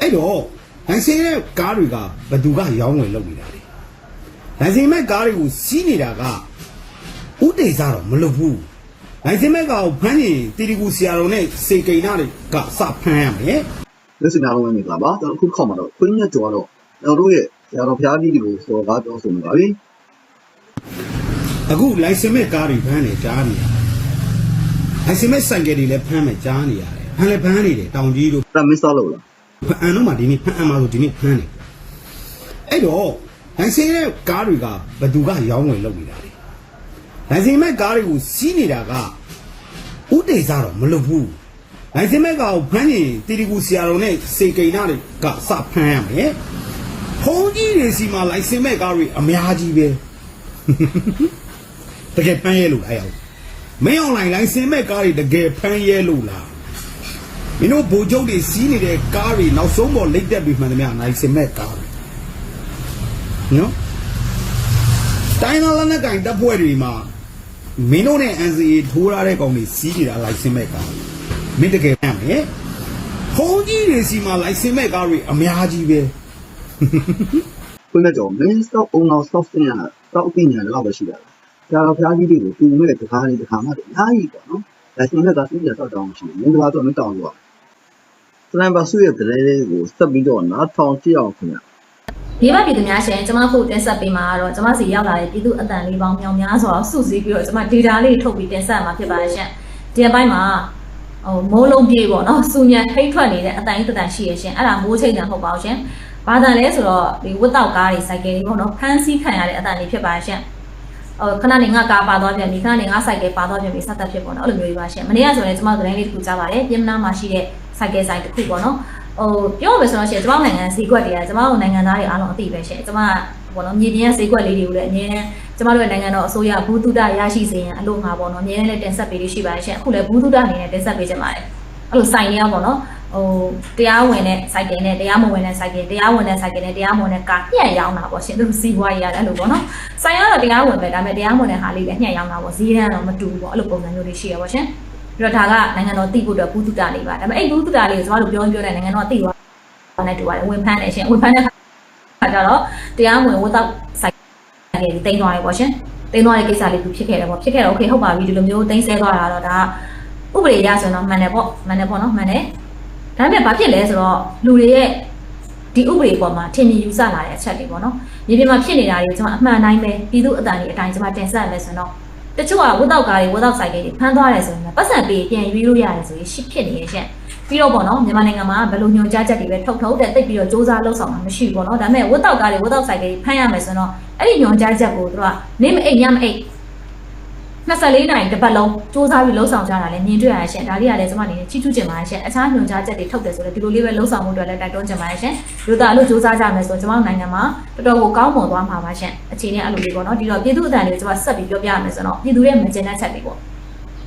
အဲ့တော့လိုင်စင်ရဲ့ကားတွေကဘယ်သူကရောင်းဝယ်လုပ်နေတာလဲလိုင်စင်မဲ့ကားတွေကိုစီးနေတာကဥတေစားတော့မလုပ်ဘူးလိုင်စင်မဲ့ကားကိုဖမ်းရင်တီတီကူဆရာတော်နဲ့စေကိန်းနာတွေကစဖမ်းရမယ်လက်စင်သားလုံးပဲမင်္ဂလာပါကျွန်တော်အခုခေါက်မှာတော့ခွင်းမြတ်ကျော်ကတော့ကျွန်တော်တို့ရဲ့ဆရာတော်ဖျားကြီးတွေကိုစော်ကားပြောဆိုနေပါပြီအခုလိုင်စင်မဲ့ကားတွေဖမ်းနေကြားနေရတယ်လိုင်စင်မဲ့ဆိုင်ကယ်တွေလည်းဖမ်းမယ်ကြားနေရတယ်ဖမ်းလည်းဖမ်းနေတယ်တောင်ကြီးတို့အဲ့ဒါမင်းစောက်လို့လား ဖမ်းတော့မှဒီနေ့ဖမ်းအမှဆိုဒီနေ့ဖမ်းတယ်အဲ့တော့လိုင်စင်ရဲ့ကားတွေကဘယ်သူကရောင်းဝယ်လုပ်နေတာလဲလိုင်စင်မဲ့ကားတွေကိုစီးနေတာကဥတေစားတော့မလုပ်ဘူးလိုင်စင်မဲ့ကားကိုဖမ်းရင်တီတီကူဆရာတော်နဲ့စေကိန်းနာတွေကစဖမ်းရမယ်ဖုန်းကြီးတွေစီမှာလိုင်စင်မဲ့ကားတွေအများကြီးပဲတကယ်ဖမ်းရဲလို့လားအဲ့အောင်မင်းအွန်လိုင်းလိုင်စင်မဲ့ကားတွေတကယ်ဖမ်းရဲလို့လား မင်းတို့ဗိုလ်ချုပ်တွေစီးနေတဲ့ကားတွေနောက်ဆုံးပေါ်လိတ်တက်ပြီးမှန်သမျှနိုင်စင်မဲ့ကားတွေနော်တိုင်းသားလက်နက်ကင်တပ်ဖွဲ့တွေမှာမင်းတို့နဲ့ NCA ထိုးရတဲ့ကောင်တွေစီးနေတာလိုက်စင်မဲ့ကားမင်းတကယ်မှန်မယ်ဖုန်းကြီးတွေစီမှာလိုက်စင်မဲ့ကားတွေအများကြီးပဲခွင်းမြတ်ကျော်မင်းစောက်အောင်အောင်စောက်စင်ရစောက်အသိဉာဏ်တော့ပဲရှိတာဆရာတော်ဖျားကြီးတွေကိုတူမဲ့တကားလေးတခါမှတည်းအများကြီးပေါ့နော်လက်စင်ကသိကြတော့တောင်းရှိတယ်မင်းတို့ကတော့မတောင်းလို့ပါ စလမ်ပါစုရဲ့တရေလေးကိုစက်ပြီးတော့နားထောင်ကြည့်အောင်ခင်ဗျာဒီဘက်ပြည်သူများရှင်ကျွန်မခုတင်ဆက်ပေးမှာကတော့ကျွန်မစီရောက်လာတဲ့ပြည်သူအတန်လေးပေါင်းမြောင်များစွာစုစည်းပြီးတော့ကျွန်မ data လေးထုတ်ပြီးတင်ဆက်မှာဖြစ်ပါတယ်ရှင်ဒီအပိုင်းမှာဟိုမိုးလုံးပြေပေါ့နော်စူညံထိတ်ထွက်နေတဲ့အတန်ကြီးတန်ရှိရရှင်အဲ့ဒါမိုးချိန်တန်ဟုတ်ပါဘူးရှင်ဘာတန်လဲဆိုတော့ဒီဝတ်တောက်ကားတွေစိုက်ကယ်တွေပေါ့နော်ဖမ်းဆီးခံရတဲ့အတန်လေးဖြစ်ပါတယ်ရှင်ဟို ခဏနေငါကားပါသွားပြန်ပြီခဏနေငါစိုက်ကယ်ပါသွားပြန်ပြီစသတ်ဖြစ်ပေါ့နော်အဲ့လိုမျိုးကြီးပါရှင်မနေ့ကဆိုရင်ကျွန်မသတင်းလေးတစ်ခုကြားပါတယ်ပြင်မနာမှာရှိတဲ့စိုက်ကယ်ဆိုင်တစ်ခုပေါ့နော်ဟိုပြောမယ်ဆိုတော့ရှင်ကျမတို့နိုင်ငံဈေးကွက်တွေကကျမတို့နိုင်ငံသားတွေအားလုံးအသိပဲရှင်ကျမဘောနော်မြေပြင်ရဲ့ဈေးကွက်လေးတွေကိုလည်းအမြဲတမ်းကျမတို့ရဲ့နိုင်ငံတော်အစိုးရဘူးတုဒရရှိစေရန်အလို့ငါပေါ့နော်အမြဲတမ်းလည်းတင်ဆက်ပေးလို့ရှိပါတယ်ရှင်အခုလည်းဘူးတုဒအနေနဲ့တင်ဆက်ပေးကြပါတယ်အဲ့လိုစိုင်ရပေါ့နော် ဟိုတရားဝင်တဲ့ site တွေနဲ့တရားမဝင်တဲ့ site တွေတရားဝင်တဲ့ site တွေနဲ့တရားမဝင်တဲ့ကာညှက်ရောင်းတာပေါ့ရှင်သူစီးပွားရေးရတယ်အဲ့လိုပေါ့နော်ဆိုင်ကတော့တရားဝင်ပဲဒါပေမဲ့တရားမဝင်တဲ့ဟာလေးလည်းညှက်ရောင်းတာပေါ့ဈေးတန်းတော့မတူဘူးပေါ့အဲ့လိုပုံစံမျိုးတွေရှိရပါပေါ့ရှင်ပြီးတော့ဒါကနိုင်ငံတော်သိဖို့အတွက်ဘုသူတာလေးပါဒါပေမဲ့အဲ့ဘုသူတာလေးကိုကျွန်တော်တို့ပြောပြောတဲ့နိုင်ငံတော်သိသွားတဲ့တူပါတယ်ဝင်ဖမ်းတယ်ရှင်ဝင်ဖမ်းတဲ့ခါကျတော့တရားမဝင်ဝတ်တော့ site တွေတိမ်သွားတယ်ပေါ့ရှင်တိမ်သွားတဲ့ကိစ္စလေးသူဖြစ်ခဲ့တယ်ပေါ့ဖြစ်ခဲ့တော့ okay ဟုတ်ပါပြီဒီလိုမျိုးတိမ်ဆဲသွားတာတော့ဒါဥပဒေရဆိုတော့မှန်တယ်ပေါ့မှန်တယ်ပေါ့နော်မှန်တယ် ဒါပေမဲ့ဘာဖြစ်လဲဆိုတော့လူတွေရဲ့ဒီဥပဒေပေါ်မှာထင်မြင်ယူဆလာတဲ့အချက်တွေပေါ့နော်မြေပြင်မှာဖြစ်နေတာတွေကျွန်မအမှန်တိုင်းပဲပြည်သူအတန်တွေအတိုင်းကျွန်မတင်ဆက်ရမယ်ဆိုတော့တချို့ကဝတ်တော့ကားတွေဝတ်တော့ဆိုင်ကတွေဖမ်းသွားတယ်ဆိုရင်ပတ်စံပေးပြန်ရွေးလို့ရတယ်ဆိုရင်ရှစ်ဖြစ်နေရဲ့ရှင့်ပြီးတော့ပေါ့နော်မြန်မာနိုင်ငံမှာဘယ်လိုညွှန်ကြားချက်တွေပဲထုတ်ထုတ်တဲ့တိတ်ပြီးတော့စ조사လှုပ်ဆောင်တာမရှိဘူးပေါ့နော်ဒါပေမဲ့ဝတ်တောက်ကားတွေဝတ်တောက်ဆိုင်တွေဖမ်းရမယ်ဆိုတော့အဲ့ဒီညွှန်ကြားချက်ကိုသူတို့ကနေမအိတ်ညမအိတ် 24နိုင်တစ်ပတ်လုံးစူးစမ်းပြီးလှုပ်ဆောင်ကြတာလည်းမြင်တွေ့ရရှင်ဒါလေးကလည်းကျွန်မအနေနဲ့ချီးကျူးချင်ပါရှင်အခြားညွှန်ကြားချက်တွေထုတ်တယ်ဆိုတော့ဒီလိုလေးပဲလှုပ်ဆောင်မှုတွေလည်းတိုက်တွန်းချင်ပါရှင်လူသားအလို့စူးစမ်းကြမယ်ဆိုတော့ကျွန်မနိုင်ငံမှာတော်တော်ကိုကောင်းမွန်သွားမှာပါရှင်အခြေအနေအဲ့လိုလေးပေါ့နော်ဒီတော့ပြည်သူအတန်တွေကိုကျွန်မဆက်ပြီးပြောပြရမယ်ဆိုတော့ပြည်သူရဲ့မကျေနပ်ချက်တွေပေါ့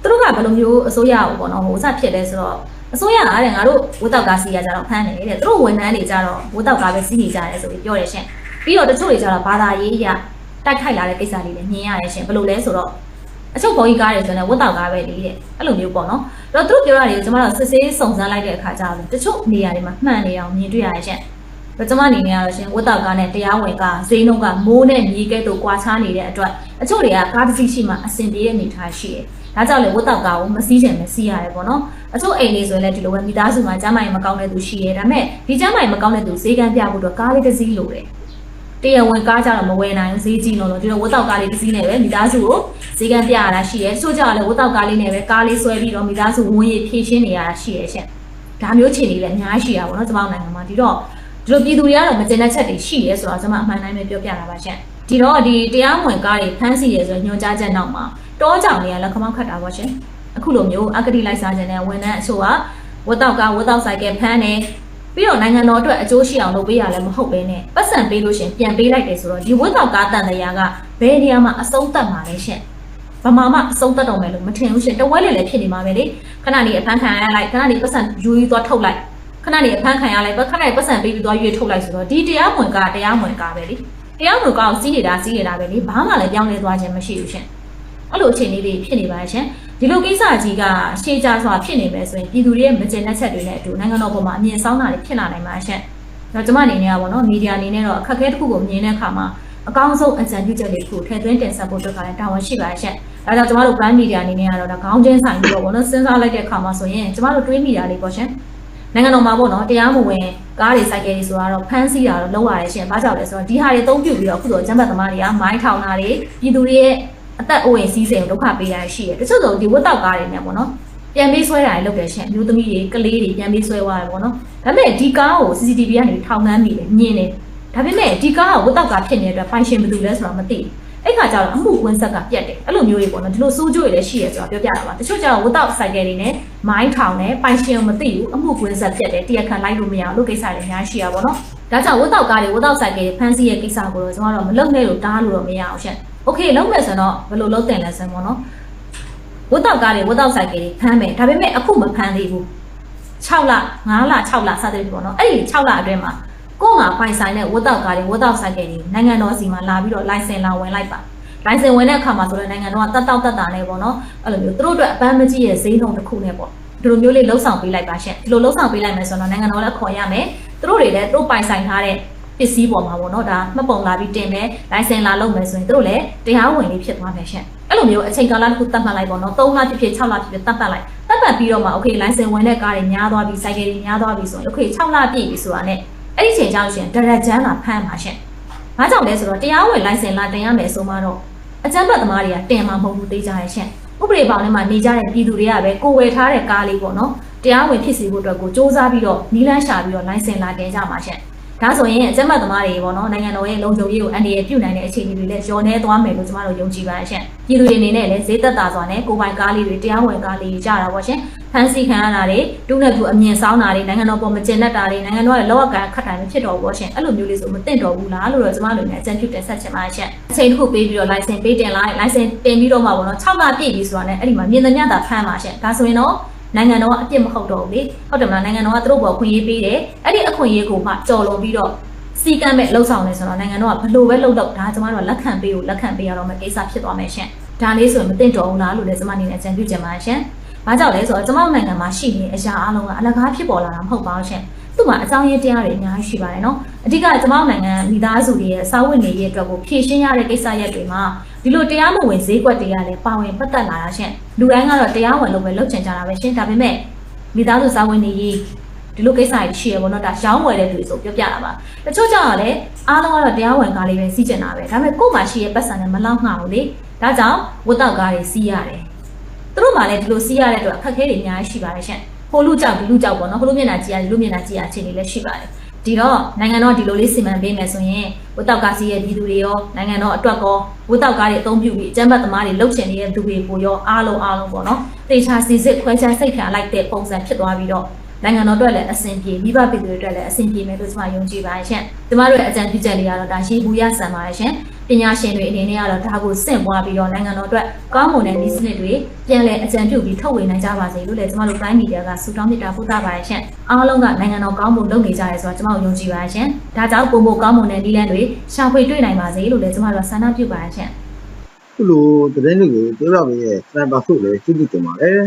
သူတို့ကဘယ်လိုမျိုးအစိုးရကိုပေါ့နော်ဟိုစဖြစ်လဲဆိုတော့အစိုးရကတဲ့ငါတို့ဝတ်တောက်ကားစီးရကြတော့ဖမ်းတယ်တဲ့သူတို့ဝန်ထမ်းတွေကြတော့ဝတ်တောက်ကားပဲစီးနေကြတယ်ဆိုပြီးပြောတယ်ရှင်ပြီးတော့တချို့တွေကြတော့ဘာသာရေးအရတိုက်ခိုက်လာတဲ့ကိစ္စလေးလည်းမြင်ရတယ်ရှင်ဘယ်လိုလဲဆိုတော့ အချုပ်ဘော်ကြီးကားတွေဆိုရင်ဝတ်တောက်ကားပဲလေတဲ့အဲ့လိုမျိုးပေါ့နော်အဲ့တော့သူတို့ပြောတာတွေကိုကျွန်မတို့စစ်ဆေးစုံစမ်းလိုက်တဲ့အခါကျတော့တချို့နေရာတွေမှာမှန်နေအောင်မြင်တွေ့ရတယ်ရှင်ဒါကျွန်မအနေနဲ့ကတော့ရှင်ဝတ်တောက်ကားနဲ့တရားဝင်ကားဈေးနှုန်းကမိုးနဲ့မြေကဲ့သို့ကွာခြားနေတဲ့အတွက်အချို့တွေကကားတစ်စီးရှိမှအဆင်ပြေတဲ့အနေအထားရှိတယ်ဒါကြောင့်လေဝတ်တောက်ကားကိုမစီးချင်မစီးရတယ်ပေါ့နော်အချို့အိမ်လေးဆိုရင်လည်းဒီလိုပဲမိသားစုမှာကျမ်းမာရေးမကောင်းတဲ့သူရှိရဲဒါပေမဲ့ဒီကျမ်းမာရေးမကောင်းတဲ့သူဈေးကန်းပြဖို့တော့ကားလေးတစ်စီးလိုတယ် တရားဝင်ကားကြတော့မဝယ်နိုင်ဘူးဈေးကြီးလို့လို့ဒီလိုဝတ်တောက်ကားလေးတစ်စီးနဲ့ပဲမိသားစုကိုဈေးကန်းပြရတာရှိရဲချို့ကြတော့လည်းဝတ်တောက်ကားလေးနဲ့ပဲကားလေးဆွဲပြီးတော့မိသားစုဝင်ရဖြည့်ရှင်းနေရတာရှိရဲရှင့်ဒါမျိုးခြေနေလည်းအများကြီးရှိရပါတော့ကျွန်မနိုင်ငံမှာဒီတော့ဒီလိုပြည်သူတွေကတော့မကျေနပ်ချက်တွေရှိရဲဆိုတော့ကျွန်မအမှန်တိုင်းပဲပြောပြတာပါရှင့်ဒီတော့ဒီတရားဝင်ကားတွေဖမ်းဆီးရဲဆိုညွှန်ကြားချက်နောက်မှာတောကြောင်တွေကလည်းခမောက်ခတ်တာပါရှင်အခုလိုမျိုးအကတိလိုက်စားခြင်းနဲ့ဝန်ထမ်းအချို့ကဝတ်တောက်ကဝတ်တောက်ဆိုင်ကဖမ်းနေ ပြီးတော့နိုင်ငံတော်အတွက်အကျိုးရှိအောင်လုပ်ပေးရလည်းမဟုတ်ပဲနဲ့ပတ်စံပေးလို့ရှရင်ပြန်ပေးလိုက်တယ်ဆိုတော့ဒီဝတ်တောက်ကားတန်တရားကဘယ်နေရာမှာအဆုံးသတ်မှာလဲရှင့်ဗမာမှအဆုံးသတ်တော့မယ်လို့မထင်ဘူးရှင်တဝဲလေလည်းဖြစ်နေမှာပဲလေခဏနေအဖမ်းခံရလိုက်ခဏနေပတ်စံယူယူသွားထုတ်လိုက်ခဏနေအဖမ်းခံရလိုက်ခဏနေပတ်စံပေးပြီးသွားရွေးထုတ်လိုက်ဆိုတော့ဒီတရားမဝင်ကားတရားမဝင်ကားပဲလေတရားမဝင်ကားကိုစီးနေတာစီးနေတာပဲလေဘာမှလည်းပြောင်းလဲသွားခြင်းမရှိဘူးရှင်အဲ့လိုအခြေအနေတွေဖြစ်နေပါရဲ့ရှင် ဒီလိုကိစ္စကြီးကရှေးကြစွာဖြစ်နေမယ်ဆိုရင်ပြည်သူတွေရဲ့မကျေနပ်ချက်တွေနဲ့အတူနိုင်ငံတော်ပေါ်မှာအမြင်ဆောင်တာတွေဖြစ်လာနိုင်မှာရှင့်။တော့ကျွန်မအနေနဲ့ကပေါ့နော်မီဒီယာအနေနဲ့တော့အခက်အခဲတစ်ခုကိုမြင်တဲ့အခါမှာအကောင်းဆုံးအကြံပြုချက်တွေတစ်ခုထည့်သွင်းတင်ဆက်ဖို့အတွက်ကလည်းတာဝန်ရှိပါရှင့်။ဒါကြောင့်ကျွန်မတို့ brand media အနေနဲ့ကတော့ဒါခေါင်းချင်းဆိုင်ပြီးတော့ပေါ့နော်စဉ်းစားလိုက်တဲ့အခါမှာဆိုရင်ကျွန်မတို့တွေးမိတာလေးပေါ့ရှင်။နိုင်ငံတော်မှာပေါ့နော်တရားမဝင်ကားတွေစိုက်ကြတွေဆိုတော့ဖမ်းဆီးတာတော့လောက်ရတယ်ရှင်။ဘာကြောင့်လဲဆိုတော့ဒီဟာတွေအသုံးပြုပြီးတော့အခုတော့ကျန်းမာသမားတွေကမိုင်းထောင်တာတွေပြည်သူတွေရဲ့ အသက်အိုးအိမ်စီးစိမ်ကိုဒုက္ခပေးရရှိတယ်။တချို့ဆိုဒီဝတ်တောက်ကားတွေနဲ့ပေါ့နော်။ပြန်ပေးဆွဲတာတွေလုပ်တယ်ရှင်။မျိုးသမီးတွေကလေးတွေပြန်ပေးဆွဲသွားတယ်ပေါ့နော်။ဒါပေမဲ့ဒီကားကို CCTV ကနေထောင်နှမ်းမိတယ်မြင်တယ်။ဒါပေမဲ့ဒီကားကဝတ်တောက်ကားဖြစ်နေတဲ့အတွက်ပိုင်ရှင်ဘယ်သူလဲဆိုတော့မသိဘူး။အဲ့ခါကျတော့အမှုဝင်ဆက်ကပြတ်တယ်အဲ့လိုမျိုးတွေပေါ့နော်ဒီလိုစိုးကြွေလည်းရှိရဆိုတော့ပြောပြတာပါတချို့ကျတော့ဝတ်တောက်ဆိုင်ကယ်တွေနဲ့မိုင်းထောင်နဲ့ပိုင်ရှင်မသိဘူးအမှုဝင်ဆက်ပြတ်တယ်တရားခံလိုက်လို့မရဘူးလို့ကိစ္စတွေအများကြီးရှိရပါတော့ဒါကြောင့်ဝတ်တောက်ကားတွေဝတ်တောက်ဆိုင်ကယ်တွေဖမ်းဆီးရဲ့ကိစ္စကိုတော့ကျွန်တော်တို့မလုပ်နဲ့လို့တားလို့တော့မရအောင်ရှင့် โอเคလုပ်မယ်ဆိုတော့ဘယ်လိုလုပ်တင်လဲဆိုပေါ့နော်ဝတ်တောက်ကားတွေဝတ်တောက်ဆိုင်ကယ်တွေဖမ်းမယ်ဒါပေမဲ့အခုမဖမ်းသေးဘူး6လ9လ6လစသဖြင့်ပေါ့နော်အဲ့ဒီ6လအတွင်းမှာကိုယ်ငါပိုင်ဆိုင်တဲ့ဝတ်တောက်ကားတွေဝတ်တောက်ဆိုင်ကယ်တွေနိုင်ငံတော်စီမှာလာပြီးတော့လိုင်စင်လာဝင်လိုက်ပါလိုင်စင်ဝင်တဲ့အခါမှာဆိုတော့နိုင်ငံတော်ကတက်တောက်တက်တာနဲ့ပေါ့နော်အဲ့လိုမျိုးသူတို့အတွက်အပန်းမကြီးရဲ့ဈေးနှုန်းတစ်ခုနဲ့ပေါ့ဒီလိုမျိုးလေးလှုပ်ဆောင်ပေးလိုက်ပါရှင့်ဒီလိုလှုပ်ဆောင်ပေးလိုက်မယ်ဆိုတော့နိုင်ငံတော်လည်းခေါ်ရမယ်သူတို့တွေလည်းသူတို့ပိုင်ဆိုင်ထားတဲ့ ပစ္စည်းပေါ်မှာပေါ့နော်ဒါမှတ်ပုံလာပြီးတင်မယ် license လာလုပ်မယ်ဆိုရင်တို့လည်းတရားဝင်လေးဖြစ်သွားမယ်ရှင့်အဲ့လိုမျိုးအချိန်ကာလတစ်ခုတတ်မှတ်လိုက်ပေါ့နော်3လဖြစ်ဖြစ်6လဖြစ်ဖြစ်တတ်မှတ်လိုက်တတ်မှတ်ပြီးတော့မှ okay license ဝင်တဲ့ကားတွေများသွားပြီ cycle တွေများသွားပြီဆိုရင် okay 6လပြည့်ပြီဆိုတာနဲ့အဲ့ဒီချိန်ကျလို့ရှင်ဒရက်ကျန်းလာဖမ်းပါရှင့်ဘာကြောင့်လဲဆိုတော့တရားဝင် license လာတင်ရမယ်ဆိုမှတော့အကြမ်းဖက်သမားတွေကတင်မှာမဟုတ်ဘူးသိကြရရှင့်ဥပဒေပေါင်းထဲမှာနေကြတဲ့ပြည်သူတွေကပဲကိုဝယ်ထားတဲ့ကားလေးပေါ့နော်တရားဝင်ဖြစ်စီဖို့အတွက်ကိုစ조사ပြီးတော့နီးလန်းရှာပြီးတော့ license လာတင်ကြပါရှင့် ဒါဆိုရင်အကြမ်းဖက်သမားတွေပေါ့နော်နိုင်ငံတော်ရဲ့လုံခြုံရေးကိုအန္တရာယ်ပြုနိုင်တဲ့အခြေအနေတွေလည်းကျော်နေသွားမယ်လို့ကျမတို့ယုံကြည်ပါရှင့်ပြည်သူတွေအနေနဲ့လည်းဈေးသက်သာစွာနဲ့ကိုပိုင်ကားလေးတွေတရားဝင်ကားလေးတွေကြတာပေါ့ရှင်ဖန်စီခံရတာတွေတူနဲ့တူအမြင်ဆောင်တာတွေနိုင်ငံတော်ပေါ်မကျင်တတ်တာတွေနိုင်ငံတော်ရဲ့လောကကခတ်တာတွေဖြစ်တော်ပေါ့ရှင်အဲ့လိုမျိုးလေးဆိုမသိတော့ဘူးလားလို့တော့ကျမတို့လည်းအကြံပြုတင်ဆက်ချင်ပါရှင့်အချိန်တစ်ခုပေးပြီးတော့ license ပေးတင်လိုက် license တင်ပြီးတော့မှပေါ့နော်6လပြည့်ပြီဆိုတာနဲ့အဲ့ဒီမှာမြင်သမျှသာဖမ်းပါရှင့်ဒါဆိုရင်တော့ နိုင်ငံတော်ကအပြစ်မဟုတ်တော့ဘူးလေဟုတ်တယ်မလားနိုင်ငံတော်ကသူတို့ပေါ်ခွင့်ရေးပေးတယ်အဲ့ဒီအခွင့်အရေးကိုမှကြော်လွန်ပြီးတော့စီကံမဲ့လှုပ်ဆောင်နေဆိုတော့နိုင်ငံတော်ကဘလို့ပဲလှုပ်တော့ဒါကျမတို့ကလက်ခံပေးကိုလက်ခံပေးရတော့မယ့်ကိစ္စဖြစ်သွားမယ်ရှင်ဒါလေးဆိုရင်မသိတော့ဘူးလားလို့လည်းကျမအနေနဲ့အကြံပြုချင်ပါရှင်ဘာကြောင့်လဲဆိုတော့ကျမတို့နိုင်ငံမှာရှိနေတဲ့အရာအလုံးကအလကားဖြစ်ပေါ်လာတာမဟုတ်ပါဘူးရှင်သူ့မှာအကြောင်းရင်းတရားတွေအများကြီးရှိပါတယ်နော်အဓိကကျမတို့နိုင်ငံမိသားစုတွေရဲ့စာဝတ်နေရေးအတွက်ကိုဖြည့်ရှင်းရတဲ့ကိစ္စရပ်တွေမှာ ဒီလိုတရားမဝင်ဈေးကွက်တွေကလည်းပါဝင်ပတ်သက်လာတာရှင်လူတိုင်းကတော့တရားဝင်လို့ပဲလုပ်ချင်ကြတာပဲရှင်ဒါပေမဲ့မိသားစုစာဝတ်နေရေးဒီလိုကိစ္စတွေရှိရပေါ့နော်ဒါရောင်းဝယ်တဲ့လူတွေဆိုပြောပြတာပါတချို့ကြောင့်ကလည်းအားလုံးကတော့တရားဝင်ကားလေးပဲစီးကျင်တာပဲဒါပေမဲ့ကို့မှာရှိရဲ့ပတ်စံနဲ့မလောက်ငှဘူးလေဒါကြောင့်ဝတ်တော့ကားတွေစီးရတယ်သူတို့မှလည်းဒီလိုစီးရတဲ့အတွက်အခက်အခဲတွေအများကြီးရှိပါတယ်ရှင်ဟိုလူကြောက်ဒီလူကြောက်ပေါ့နော်ဟိုလူမျက်နှာကြည့်ရဒီလူမျက်နှာကြည့်ရအခြေအနေလည်းရှိပါတယ် ဒီတော့နိုင်ငံတော်ဒီလိုလေးစီမံပေးမယ်ဆိုရင်ဝတ်တောက်ကားစီးရဲ့ပြည်သူတွေရောနိုင်ငံတော်အတွက်ကောဝတ်တောက်ကားတွေအသုံးပြုပြီးအကြမ်းဖက်သမားတွေလှုပ်ချင်နေတဲ့သူတွေကိုရောအားလုံးအားလုံးပေါ့နော်တေချာစီစစ်ခွဲခြားစိတ်ခံလိုက်တဲ့ပုံစံဖြစ်သွားပြီးတော့နိုင်ငံတော်အတွက်လည်းအဆင်ပြေမိဘပြည်သူတွေအတွက်လည်းအဆင်ပြေမယ်လို့ကျွန်မယုံကြည်ပါတယ်ရှင်။ကျမတို့ရဲ့အကြံပြုချက်လေးကတော့ဒါရှိဘူးရဆန်ပါတယ်ရှင်။ ပညာရှင်တွေအနေနဲ့ကတော့ဒါကိုစင့်ပွားပြီးတော့နိုင်ငံတော်အတွက်ကောင်းမွန်တဲ့နည်းစနစ်တွေပြန်လည်အကြံပြုပြီးထုတ်ဝေနိုင်ကြပါစေလို့လည်းကျမတို့ Prime Media ကဆုတောင်းမေတ္တာပို့သပါတယ်ရှင်။အားလုံးကနိုင်ငံတော်ကောင်းမှုလုပ်နေကြရဲဆိုတော့ကျမတို့ယုံကြည်ပါတယ်ရှင်။ဒါကြောင့်ပုံပုံကောင်းမွန်တဲ့နည်းလမ်းတွေရှာဖွေတွေ့နိုင်ပါစေလို့လည်းကျမတို့ဆန္ဒပြုပါတယ်ရှင်။ခုလိုသတင်းတွေကိုပြောပြပေးရဲ့စနိုက်ပါဖို့လည်းကျေးဇူးတင်ပါတယ်